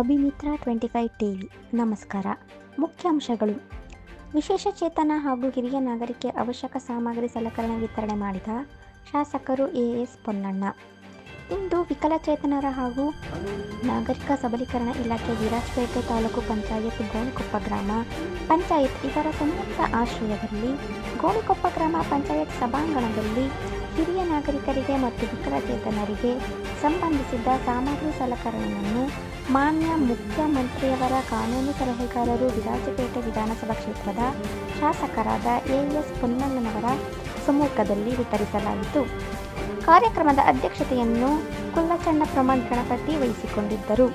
ಅಭಿಮಿತ್ರ twenty five TV. ನಮಸ್ಕಾರ. ಮುಖ್ಯಾಂಶಗಳು. ವಿಶೇಷ ಚೇತನ ಹಾಗೂ ಹಿರಿಯ ನಾಗರಿಕೆ ಅವಶ್ಯಕ ಸಾಮಗ್ರಿ ಸಲಕರಣೆ ವಿತರಣೆ ಮಾಡಿದ ಶಾಸಕರು ಎ ಎಸ್ ಪೊನ್ನಣ್ಣ. ಇಂದು ವಿಕಲಚೇತನರ ಹಾಗೂ ನಾಗರಿಕ ಸಬಲೀಕರಣ ಇಲಾಖೆ ವಿರಾಜಪೇಟೆ ತಾಲೂಕು ಪಂಚಾಯತ್ ಗೋಣಿಕೊಪ್ಪ ಗ್ರಾಮ. ಪಂಚಾಯತ್ ಇದರ ಸಂಯುಕ್ತ ಆಶ್ರಯದಲ್ಲಿ ಗೋಣಿಕೊಪ್ಪ ಗ್ರಾಮ ಪಂಚಾಯತ್ ಸಭಾಂಗಣದಲ್ಲಿ ಹಿರಿಯ ನಾಗರಿಕರಿಗೆ ಮತ್ತು ವಿಕಲಚೇತನರಿಗೆ ಸಂಬಂಧಿಸಿದ ಸಾಮಗ್ರಿ ಸಲಕರಣೆಯನ್ನು ಮಾನ್ಯ ಮುಖ್ಯಮಂತ್ರಿಯವರ ಕಾನೂನು ಸಲಹೆಗಾರರು ವಿರಾಜಪೇಟೆ ವಿಧಾನಸಭಾ ಕ್ಷೇತ್ರದ ಶಾಸಕರಾದ ಎ ಎಸ್ ಪೊನ್ನಣ್ಣನವರ ಸಮ್ಮುಖದಲ್ಲಿ ವಿತರಿಸಲಾಯಿತು. ಕಾರ್ಯಕ್ರಮದ ಅಧ್ಯಕ್ಷತೆಯನ್ನು ಕುಲ್ಲಚಣ್ಣ ಪ್ರಮಾಣ್ ಗಣಪತಿ ವಹಿಸಿಕೊಂಡಿದ್ದರು.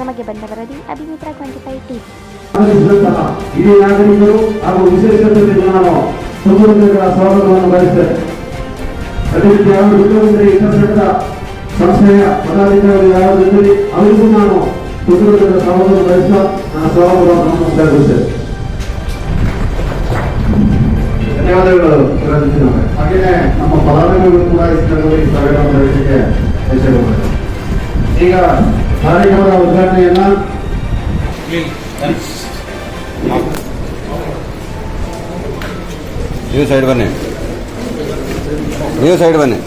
ನಮಗೆ ಬಂದ ವರದಿ ಅಭಿಮಿತ್ರ ಟ್ವೆಂಟಿ ಫೈವ್ ಟಿ. ಹಿರಿಯ ನಾಗರಿಕರು ಹಾಗೂ ವಿಶೇಷ ಸ್ವಾಗತವನ್ನು ಬಯಸುತ್ತೇನೆ ಅದೇ ರೀತಿ ಯಾವ ಮುಖ್ಯಮಂತ್ರಿ ಇತರ ಸಂಸ್ಥೆಯ ಪದಾಧಿಕಾರಿ ಯಾರಾದಿದ್ದರೆ ಅವರಿಗೂ ನಾನು ಕುಟುಂಬದ ಸಹೋದರ ಬಯಸ ನನ್ನ ಮುಂದುವರಿಸುತ್ತೇನೆ ಧನ್ಯವಾದಗಳು ಹಾಗೆಯೇ ನಮ್ಮ ಫಲಾನುಭವಿಗಳು ಕೂಡ ಈ ಈಗ ಕಾರ್ಯಕ್ರಮದ ಉದ್ಘಾಟನೆಯನ್ನ ನೀವು ಸೈಡ್ ಬನ್ನಿ. ನೀವು ಸೈಡ್ ಬನ್ನಿ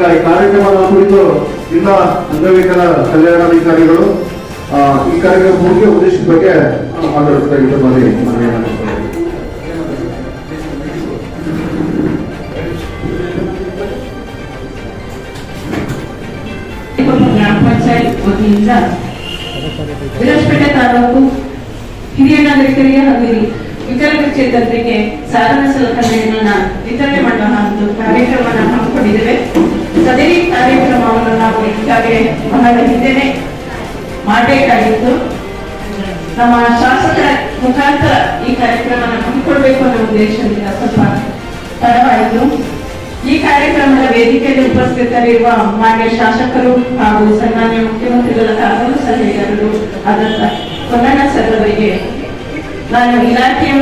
ಈಗ ಈ ಕಾರ್ಯಕ್ರಮದ ಕುರಿತು ಜಿಲ್ಲಾ ಅಂಗವಿಕಲ ಕಲ್ಯಾಣಾಧಿಕಾರಿಗಳು ಈ ಕಾರ್ಯಕ್ರಮ ಮುಖ್ಯ ಉದ್ದೇಶದ ಬಗ್ಗೆ ಆ, ಮಾತಾಡ್ತಾ ಇದ್ದಾರೆ ಮನೆ ಮನವಿಯನ್ನು ಮಾಡ್ತಾರೆ. ಗ್ರಾಮ ಪಂಚಾಯತ್ ವತಿಯಿಂದ ತಾಲೂಕು ಹಿರಿಯ ನಾಗರಿಕರಿಗೆ ಹಾಗೂ ವಿಕಲಚೇತನರಿಗೆ ಸಾಧನ ಸಲಕರಣೆಗಳನ್ನ ವಿತರಣೆ ಮಾಡುವ ಒಂದು ಕಾರ್ಯಕ್ರಮವನ್ನು ಹಮ್ಮಿಕೊಂಡಿದ್ದೇವೆ ಬಹಳ ಹಿಂದೆನೆ ಮಾಡಬೇಕಾಗಿತ್ತು. ನಮ್ಮ ಶಾಸಕರ ಮುಖಾಂತರ ಈ ಕಾರ್ಯಕ್ರಮನ ಹಮ್ಮಿಕೊಳ್ಬೇಕು ಅನ್ನೋ ಉದ್ದೇಶದಿಂದ ಸ್ವಲ್ಪ ತಡವಾಯಿತು. ಈ ಕಾರ್ಯಕ್ರಮದ ವೇದಿಕೆಯಲ್ಲಿ ಉಪಸ್ಥಿತರಿರುವ ಮಾನ್ಯ ಶಾಸಕರು ಹಾಗೂ ಸನ್ಮಾನ್ಯ ಮುಖ್ಯಮಂತ್ರಿಗಳ ಕಾನೂನು ಸಲಹೆಗಾರರು ಆದಂತ ಪೊನ್ನಣ್ಣ ಸರ್ ಅವರಿಗೆ ನಾನು ಇಲಾಖೆಯ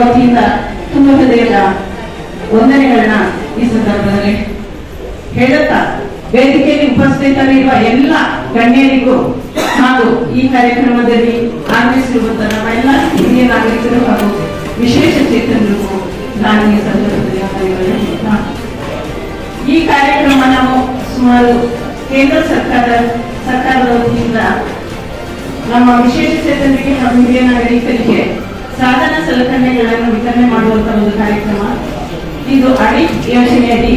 ವತಿಯಿಂದ ತುಂಬ ಹೃದಯದ ವಂದನೆಗಳನ್ನ ಈ ಸಂದರ್ಭದಲ್ಲಿ ಹೇಳುತ್ತಾ ವೇದಿಕೆಯಲ್ಲಿ ಉಪಸ್ಥಿತರಿರುವ ಎಲ್ಲ ಗಣ್ಯರಿಗೂ ಹಾಗೂ ಈ ಕಾರ್ಯಕ್ರಮದಲ್ಲಿ ಆಗಮಿಸಿರುವಂತಹ ನಮ್ಮ ಎಲ್ಲ ಹಿರಿಯ ನಾಗರಿಕರು ಹಾಗೂ ವಿಶೇಷ ಚೇತನರಿಗೂ ನಾನು ಈ ಈ ಕಾರ್ಯಕ್ರಮ ನಾವು ಸುಮಾರು ಕೇಂದ್ರ ಸರ್ಕಾರ ಸರ್ಕಾರದ ವತಿಯಿಂದ ನಮ್ಮ ವಿಶೇಷ ಚೇತನರಿಗೆ ಹಾಗೂ ಹಿರಿಯ ನಾಗರಿಕರಿಗೆ ಸಾಧನ ಸಲಕರಣೆಗಳನ್ನು ವಿತರಣೆ ಮಾಡುವಂತಹ ಒಂದು ಕಾರ್ಯಕ್ರಮ. ಇದು ಅಡಿ ಯೋಜನೆಯಡಿ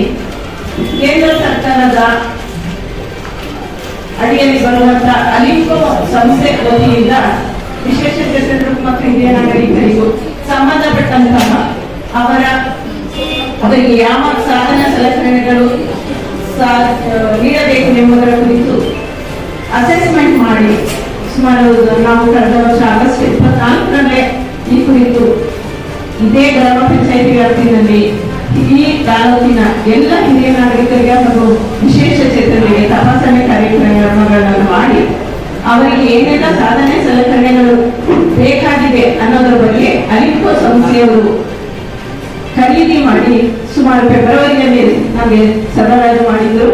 ಕೇಂದ್ರ ಸರ್ಕಾರದ ಅಡಿಯಲ್ಲಿ ಬರುವಂತಹ ಅಲಿಂಕೋ ಸಂಸ್ಥೆ ವತಿಯಿಂದ ವಿಶೇಷ ಚೇತನರು ಮತ್ತು ಹಿರಿಯ ನಾಗರಿಕರಿಗೂ ಸಂಬಂಧಪಟ್ಟಂತಹ ಅವರ ಅವರಿಗೆ ಯಾವ ಸಾಧನ ಸಲಕರಣೆಗಳು ನೀಡಬೇಕು ಎಂಬುದರ ಕುರಿತು ಅಸೆಸ್ಮೆಂಟ್ ಮಾಡಿ ಸುಮಾರು ನಾವು ಕಳೆದ ವರ್ಷ ಆಗಸ್ಟ್ ಇಪ್ಪತ್ನಾಲ್ಕರಲ್ಲೇ ಈ ಕುರಿತು ಇದೇ ಗ್ರಾಮ ಪಂಚಾಯತಿ ವ್ಯಾಪ್ತಿಯಲ್ಲಿ ಈ ತಾಲೂಕಿನ ಎಲ್ಲ ಹಿರಿಯ ನಾಗರಿಕರಿಗೆ ಹಾಗೂ ವಿಶೇಷ ಚೇತನರಿಗೆ ತಪಾಸಣೆ ಕಾರ್ಯಕ್ರಮಗಳನ್ನು ಮಾಡಿ ಅವರಿಗೆ ಏನೆಲ್ಲ ಸಾಧನೆ ಸಲಕರಣೆಗಳು ಬೇಕಾಗಿದೆ ಅನ್ನೋದ್ರ ಬಗ್ಗೆ ಅಲಿಂಕೋ ಸಂಸ್ಥೆಯವರು ಖರೀದಿ ಮಾಡಿ ಸುಮಾರು ಫೆಬ್ರವರಿಯಲ್ಲಿ ನಮಗೆ ಸರಬರಾಜು ಮಾಡಿದ್ರು.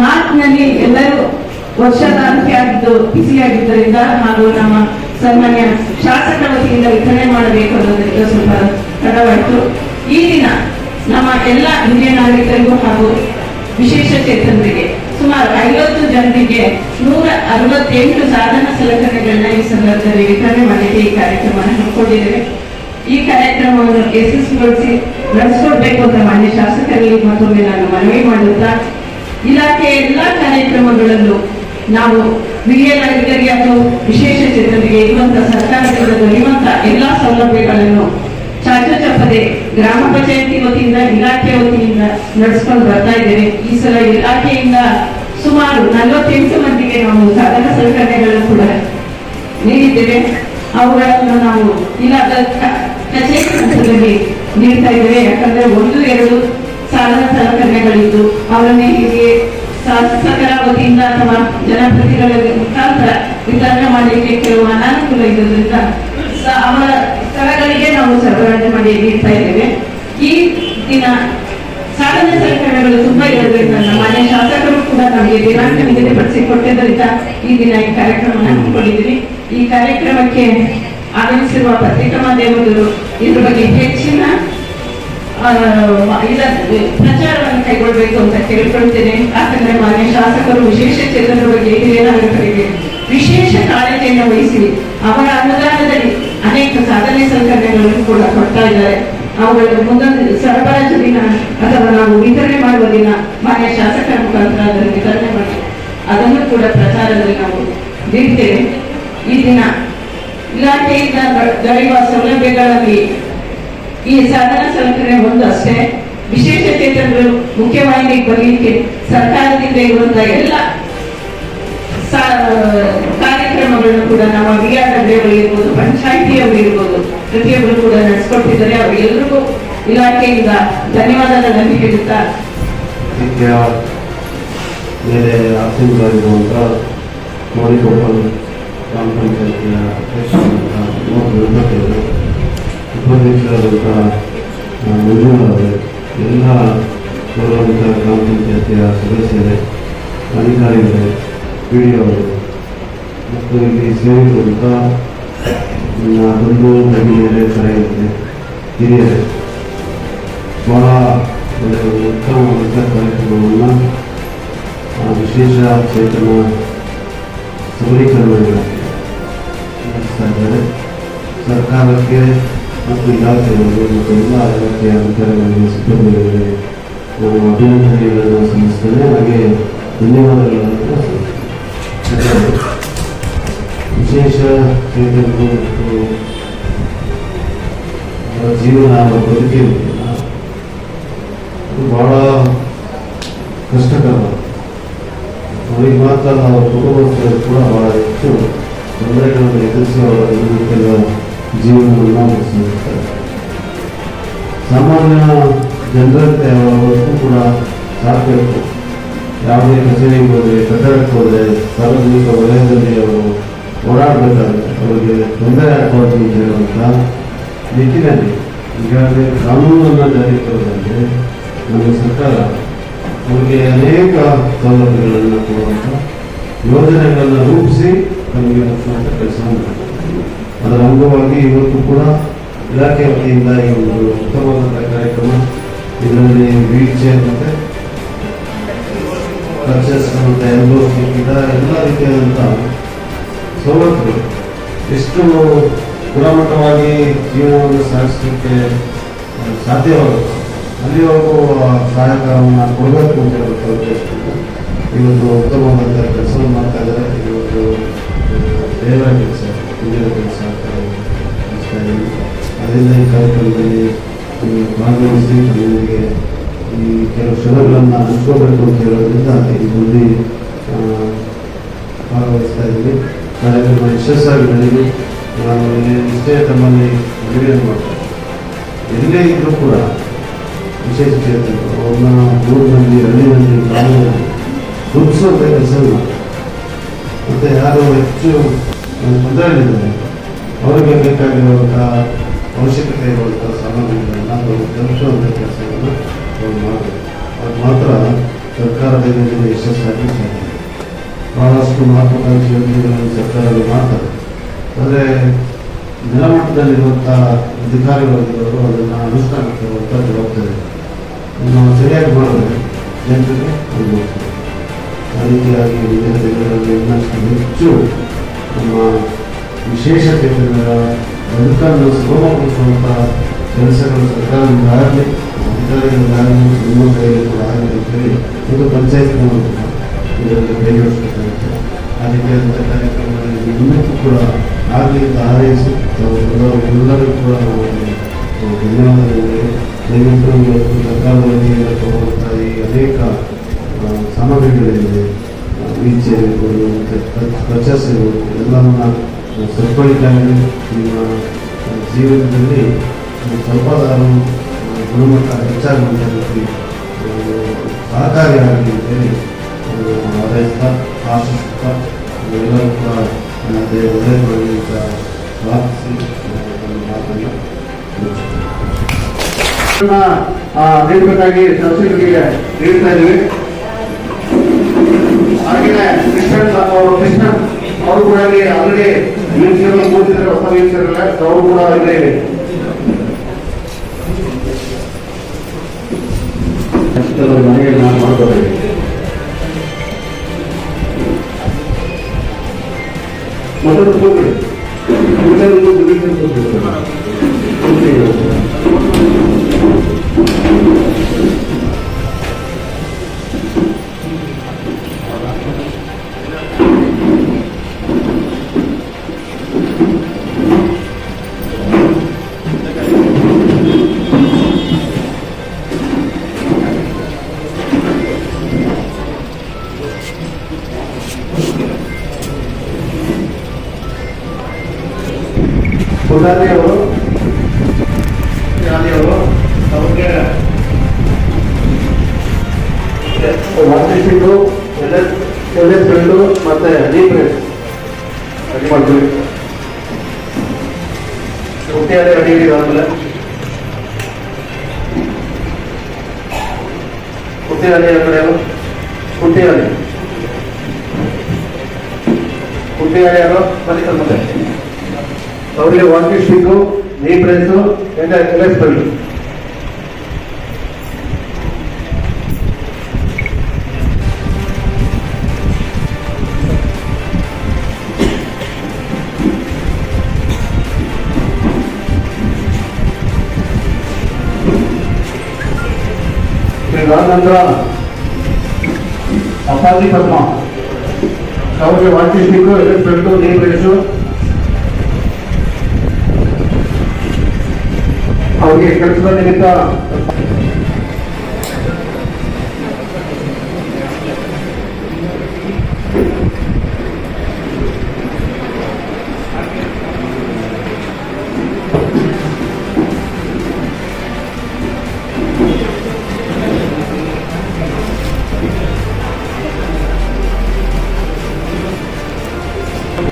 ಮಾರ್ಚ್ನಲ್ಲಿ ಎಲ್ಲರೂ ವರ್ಷದ ಅಂತ್ಯ ಆಗಿದ್ದು ಬಿಸಿಯಾಗಿದ್ದರಿಂದ ಹಾಗೂ ನಮ್ಮ ಸನ್ಮಾನ್ಯ ಶಾಸಕರ ವತಿಯಿಂದ ವಿತರಣೆ ಮಾಡಬೇಕು ಅನ್ನೋದಕ್ಕೆ ಸ್ವಲ್ಪ ತಡವಾಯಿತು. ಈ ದಿನ ನಮ್ಮ ಎಲ್ಲ ಹಿರಿಯ ನಾಗರಿಕರಿಗೂ ಹಾಗೂ ವಿಶೇಷ ಚೇತನರಿಗೆ ಸುಮಾರು ಐವತ್ತು ಜನರಿಗೆ ನೂರ ಅರವತ್ತೆಂಟು ಸಾಧನ ಸಲಕರಣೆಗಳನ್ನ ಈ ಸಂದರ್ಭದಲ್ಲಿ ವಿತರಣೆ ಮಾಡಲಿಕ್ಕೆ ಈ ಕಾರ್ಯಕ್ರಮವನ್ನು ಹಮ್ಮಿಕೊಂಡಿದ್ದೇವೆ. ಈ ಕಾರ್ಯಕ್ರಮವನ್ನು ಯಶಸ್ವಿಗೊಳಿಸಿ ನಡೆಸಿಕೊಡ್ಬೇಕು ಅಂತ ಮಾನ್ಯ ಶಾಸಕರಲ್ಲಿ ಮತ್ತೊಮ್ಮೆ ನಾನು ಮನವಿ ಮಾಡುತ್ತಾ ಇಲಾಖೆಯ ಎಲ್ಲಾ ಕಾರ್ಯಕ್ರಮಗಳಲ್ಲೂ ನಾವು ಹಿರಿಯ ನಾಗರಿಕರಿಗೆ ಅಥವಾ ವಿಶೇಷ ಚೇತನರಿಗೆ ಇರುವಂತಹ ಸರ್ಕಾರದಿಂದ ದೊರೆಯುವಂತಹ ಎಲ್ಲಾ ಸೌಲಭ್ಯಗಳನ್ನು ಚಾಚು ಚಪ್ಪದೆ ಗ್ರಾಮ ಪಂಚಾಯತಿ ವತಿಯಿಂದ, ಇಲಾಖೆ ವತಿಯಿಂದ ನಡೆಸ್ಕೊಂಡು ಬರ್ತಾ ಇದ್ದೇವೆ. ಈ ಸಲ ಇಲಾಖೆಯಿಂದ ಸುಮಾರು ನಲವತ್ತೆಂಟು ಮಂದಿಗೆ ನಾವು ಸಾಧನ ಸಲಕರಣೆಗಳನ್ನು ಕೂಡ ನೀಡಿದ್ದೇವೆ. ಅವುಗಳನ್ನು ನಾವು ಇಲಾಖೆ ಕಚೇರಿ ಹಂತದಲ್ಲಿ ನೀಡ್ತಾ ಇದ್ದೇವೆ. ಯಾಕಂದ್ರೆ ಒಂದು, ಎರಡು ಸಾಧನ ಸಲಕರಣೆಗಳಿದ್ದು ಅವರನ್ನೇ ಹೀಗೆ ಶಾಸಕರ ವತಿಯಿಂದ ಅಥವಾ ಜನಪ್ರತಿನಿಧಿಗಳ ಮುಖಾಂತರ ವಿತರಣೆ ಮಾಡಲಿಕ್ಕೆ ಕೆಲವು ಅನಾನುಕೂಲ ಇರೋದ್ರಿಂದ ಅವರ ಸ್ಥಳಗಳಿಗೆ ನಾವು ಸರಬರಾಜು ಮಾಡಿ ನೀಡ್ತಾ ಇದ್ದೇವೆ. ಈ ದಿನ ಸಾಧನ ಸಲಕರಣೆಗಳು ತುಂಬಾ ಇರೋದ್ರಿಂದ ನಮ್ಮ ಶಾಸಕರು ಕೂಡ ನಮಗೆ ದಿನಾಂಕ ನಿಗದಿಪಡಿಸಿ ಕೊಟ್ಟಿದ್ದರಿಂದ ಈ ದಿನ ಈ ಕಾರ್ಯಕ್ರಮವನ್ನು ಹಮ್ಮಿಕೊಂಡಿದ್ದೀವಿ. ಈ ಕಾರ್ಯಕ್ರಮಕ್ಕೆ ಆಗಮಿಸಿರುವ ಪತ್ರಿಕಾ ಮಾಧ್ಯಮದವರು ಇದ್ರ ಬಗ್ಗೆ ಹೆಚ್ಚಿನ ಪ್ರಚಾರವನ್ನು ಕೈಗೊಳ್ಳಬೇಕು ಅಂತ ಕೇಳ್ಕೊಳ್ತೇನೆ ಯಾಕಂದ್ರೆ ಮಾನ್ಯ ಶಾಸಕರು ವಿಶೇಷ ಚೇತನರ ಬಗ್ಗೆ ಹಿರಿಯ ನಾಗರಿಕರಿಗೆ ವಿಶೇಷ ಕಾಳಜಿಯನ್ನು ವಹಿಸಿ ಅವರ ಅನುದಾನದಲ್ಲಿ ಅನೇಕ ಸಾಧನೆ ಸಂಘಟನೆಗಳನ್ನು ಕೂಡ ಕೊಡ್ತಾ ಇದ್ದಾರೆ. ಅವುಗಳನ್ನು ಮುಂದೊಂದು ಸರಬರಾಜು ದಿನ ಅಥವಾ ನಾವು ವಿತರಣೆ ಮಾಡುವ ದಿನ ಮಾನ್ಯ ಶಾಸಕರ ಮುಖಾಂತರ ಅದನ್ನು ವಿತರಣೆ ಮಾಡಿ. ಅದನ್ನು ಕೂಡ ಪ್ರಚಾರದಲ್ಲಿ ನಾವು ನೀಡ್ತೇವೆ. ಈ ದಿನ ಇಲಾಖೆಯಿಂದ ದೊರೆಯುವ ಸೌಲಭ್ಯಗಳಲ್ಲಿ ಈ ಸಾಧನ ಒಂದು ಅಷ್ಟೇ. ವಿಶೇಷ ಚೇತನಗಳು ಮುಖ್ಯವಾಗಿ ಬರಲಿಕ್ಕೆ ಸರ್ಕಾರದಿಂದ ಇರುವಂತಹ ಎಲ್ಲ ಕಾರ್ಯಕ್ರಮಗಳನ್ನು ಕೂಡ ನಮ್ಮ ವಿಆರ್ಡಬ್ಲ್ಯೂ ಇರ್ಬೋದು ಪಂಚಾಯಿತಿಯವರು ಇರ್ಬೋದು ಪ್ರತಿಯೊಬ್ಬರು ಕೂಡ ನಡೆಸ್ಕೊಟ್ಟಿದ್ದಾರೆ. ಅವರಿಗೆಲ್ಲರಿಗೂ ಇಲಾಖೆಯಿಂದ ಧನ್ಯವಾದಗಳನ್ನು ಹೇಳುತ್ತಾ? ಮೇಲೆ ಗ್ರಾಮ ಪಂಚಾಯತಿಯ ಅಧ್ಯಕ್ಷರಾದಂಥ ಉಪಾಧ್ಯಕ್ಷರಾದಂಥ ಎಲ್ಲ ಗೌರವಾನ್ವಿತ ಗ್ರಾಮ ಪಂಚಾಯತಿಯ ಸದಸ್ಯರೇ, ಅಧಿಕಾರಿಗಳೇ ಪಿ ಡಿ ಅವರು ಮತ್ತು ಇಲ್ಲಿ ಸೇರಿರುವಂಥ ಬಂಧು ಭಗಿನಿಯರೇ ಕರೆಯುತ್ತೆ ಹಿರಿಯರೇ, ಬಹಳ ಒಳ್ಳೆಯ ಒಂದು ಉತ್ತಮವಾದಂಥ ಕಾರ್ಯಕ್ರಮವನ್ನು ವಿಶೇಷ ಚೇತನ ಸಬಲೀಕರಣ ನಡೆಸ್ತಾ ಇದ್ದಾರೆ. ಸರ್ಕಾರಕ್ಕೆ ಮತ್ತು ಇಲಾಖೆಗಳಿಗೆ ಮತ್ತು ಎಲ್ಲ ಇಲಾಖೆಯ ಅಧಿಕಾರಿಗಳಿಗೆ, ಸಿಬ್ಬಂದಿಗಳಿಗೆ ನಾನು ಅಭಿನಂದನೆಗಳನ್ನು ಸಲ್ಲಿಸ್ತೇನೆ. ಹಾಗೆ ಧನ್ಯವಾದಗಳನ್ನು ಸಲ್ಲಿಸ್ತೇನೆ. ವಿಶೇಷ ಚೇತನರು ಮತ್ತು ಅವರ ಜೀವನ ಅವರ ಅದು ಬಹಳ ಕಷ್ಟಕರ. ಅವರಿಗೆ ಮಾತ್ರ ಅವರ ಕುಟುಂಬಸ್ಥರು ಕೂಡ ಬಹಳ ಹೆಚ್ಚು ತೊಂದರೆಗಳನ್ನು ಎದುರಿಸಿ ಅವರ ಜೀವನ ಜೀವನವನ್ನು ನಡೆಸಿರುತ್ತಾರೆ ಸಾಮಾನ್ಯ ಜನರಂತೆ ಅವರ ಬದುಕು ಕೂಡ ಸಾಕಬೇಕು ಯಾವುದೇ ಕಚೇರಿಗೆ ಹೋದರೆ, ಕಟ್ಟಡಕ್ಕೆ ಹೋದರೆ, ಸಾರ್ವಜನಿಕ ವಲಯದಲ್ಲಿ ಅವರು ಓಡಾಡಬೇಕಾದ್ರೆ ಅವರಿಗೆ ತೊಂದರೆ ಆಗಬಾರ್ದು ಅಂತ ಹೇಳುವಂಥ ನಿಟ್ಟಿನಲ್ಲಿ ಈಗಾಗಲೇ ಕಾನೂನನ್ನು ಜಾರಿಗೆ ತರುವುದಂತೆ ನಮ್ಮ ಸರ್ಕಾರ ಅವರಿಗೆ ಅನೇಕ ಸೌಲಭ್ಯಗಳನ್ನು ಕೊಡುವಂಥ ಯೋಜನೆಗಳನ್ನು ರೂಪಿಸಿ ನಮಗೆ ಮುಚ್ಚುವಂಥ ಕೆಲಸವನ್ನು. ಅದರ ಅಂಗವಾಗಿ ಇವತ್ತು ಕೂಡ ಇಲಾಖೆ ವತಿಯಿಂದ ಈ ಒಂದು ಉತ್ತಮವಾದ ಕಾರ್ಯಕ್ರಮ ಇದರಲ್ಲಿ ವೀಲ್ ಚೇರ್ ಮತ್ತು ಪರ್ಚೇಸ್ ಎಲ್ಲ ರೀತಿಯಾದಂಥ ಸವಲತ್ತುಗಳು ಎಷ್ಟು ಗುಣಮಟ್ಟವಾಗಿ ಜೀವನವನ್ನು ಸಾಗಿಸಲಿಕ್ಕೆ ಸಾಧ್ಯವಾಗುತ್ತೆ ಅಲ್ಲಿವರೆಗೂ ಸಹಾಯಕರನ್ನು ಕೊಡಬೇಕು ಅಂತ ಹೇಳುವಂಥ ಉದ್ದೇಶದಿಂದ ಇವತ್ತು ಉತ್ತಮ ವಿಶೇಷ ಚೇತನರು ಅವ್ರನ್ನ ಊರಿನಲ್ಲಿ, ಹಳ್ಳಿನಲ್ಲಿ ಗ್ರಾಮದಲ್ಲಿ ಗುರುತಿಸುವಂಥ ಕೆಲಸ ಮತ್ತು ಯಾರು ಹೆಚ್ಚು ತೊಂದರೆಯಲ್ಲಿದ್ದಾರೆ ಅವರಿಗೆ ಬೇಕಾಗಿರುವಂಥ ಅವಶ್ಯಕತೆ ಇರುವಂಥ ಸಾಮಗ್ರಿಗಳನ್ನ ಅವರು ತಲುಪಿಸುವಂಥ ಕೆಲಸವನ್ನು ಅವ್ರು ಮಾಡಬೇಕು ಅದು ಮಾತ್ರ ಸರ್ಕಾರದ ಯೋಜನೆ ಯಶಸ್ಸಾಗಿ ಸಾಧ್ಯ. ಬಹಳಷ್ಟು ಮಹತ್ವಾಕಾಂಕ್ಷಿ ಯೋಜನೆಗಳನ್ನು ಸರ್ಕಾರಗಳು ಮಾಡ್ತಾರೆ. ಆದರೆ ನೆಲಮಟ್ಟದಲ್ಲಿರುವಂಥ ಅಧಿಕಾರಿಗಳಿರೋರು ಅದನ್ನು ಅನುಷ್ಠಾನಕ್ಕೆ ತರುವಂಥ ಜವಾಬ್ದಾರಿ. ನಾವು ಸರಿಯಾಗಿ ಮಾಡಿದ್ರೆ ಜನರಿಗೆ ಅನುಭವಿಸ್ತದೆ ಆ ರೀತಿಯಾಗಿ ಮುಂದಿನ ದಿನಗಳಲ್ಲಿ ಹೆಚ್ಚು ನಮ್ಮ ವಿಶೇಷ ಕ್ಷೇತ್ರಗಳ ಬದುಕನ್ನು ಸುಗಮಗೊಳಿಸುವಂಥ ಕೆಲಸಗಳು ಸರ್ಕಾರದಿಂದ ಆಗಲಿ ಅಧಿಕಾರಿಗಳಿಂದಾಗಲಿ ನಿಮ್ಮ ಕೈಯಲ್ಲಿ ಕೂಡ ಆಗಲಿ ಅಂತೇಳಿ ಒಂದು ಪಂಚಾಯತ್ ಮೂಲಕ ಇದರಲ್ಲಿ ಕೈಗೊಳಿಸಬೇಕಾಗುತ್ತೆ ಆ ರೀತಿಯಾದಂಥ ಕಾರ್ಯಕ್ರಮಗಳಲ್ಲಿ ಇನ್ನೂ ಕೂಡ ಆಗಲಿ ಅಂತ ಹಾರೈಸಿ ಎಲ್ಲರೂ ಎಲ್ಲರಿಗೂ ಕೂಡ ನಾವು ಧನ್ಯವಾದಗಳು ದಯವಿಟ್ಟು ಇವತ್ತು ಸರ್ಕಾರದ ವತಿಯಿಂದ ಕೊಡುವಂಥ ಈ ಅನೇಕ ಸಾಮಗ್ರಿಗಳಿವೆ ಇರ್ಬೋದು ಮತ್ತು ಇರ್ಬೋದು ಎಲ್ಲವನ್ನ ಸದ್ಬಳಕೆಯಾಗಲಿ ನಿಮ್ಮ ಜೀವನದಲ್ಲಿ ಸ್ವಲ್ಪದಾರು ಗುಣಮಟ್ಟ ಹೆಚ್ಚಾಗುವಂಥ ರೀತಿ ಸಹಕಾರಿಯಾಗಲಿ ಅಂತೇಳಿ ಹಾರೈಸ್ತಾ ಆಶಿಸ್ತಾ ಎಲ್ಲರೂ ಕೂಡ ನೀಡಬೇಕಾಗಿ ತಹಸೀಲ್ಗಳಿಗೆ ನೀಡ್ತಾ ಇದ್ದೀವಿ. ಹಾಗೆಯೇ ಕೃಷ್ಣನ್ ಅವರು ಕೃಷ್ಣನ್ ಅವರು ಕೂಡ ಇಲ್ಲಿ ಆಲ್ರೆಡಿ ಮಿನಿಸ್ಟರ್ ಕೂತಿದ್ದಾರೆ ಹೊಸ ವೀಲ್ಚೇರ್ ಅವರು ಕೂಡ ಅಲ್ಲಿ ಮನೆಯಲ್ಲಿ ಮನೆಯನ್ನು ಮಾಡ್ಕೋಬೇಕು ಮೊದಲು ಕೂತ್ಕೊಳ್ಳಿ ಎಲ್ ಬೆಲ್ಟು ಮತ್ತೆ ನೀ ಫ್ರೆಂಡ್ ರೆಡಿ ಮಾಡ್ತೀವಿ. ಹುಟ್ಟಿಯಾರೆ ರೆಡಿ ಇದೆ ಆಮೇಲೆ? ಹುಟ್ಟಿಯಾಲೆ ಆ ಕಡೆ ಹುಟ್ಟಿಯಾದ ಹುಟ್ಟಿಯಾಲೆ ಯಾರು ಸರ್ ಮತ್ತೆ. ಅವರಿಗೆ ವಾಕಿಂಗ್ ಸ್ಟಿಕ್ಕು ನೀ ಪ್ರೆಸ್ಸು ಎಲ್ಲ ಸ್ಪೆಲ್ಲು ಇದಾದ ನಂತರ ಅಪ್ಪಾಜಿ ಪದ್ಮ ಅವ್ರಿಗೆ ವಾಕಿ ಸ್ಟಿಕ್ಕು ಎಲ್ಲ ಸ್ಪೆಲ್ಟು ನೀ ಪ್ರೆಸ್ಸು ಅವ್ರಿಗೆ ಕೆಲಸದ ನಿಮಿತ್ತ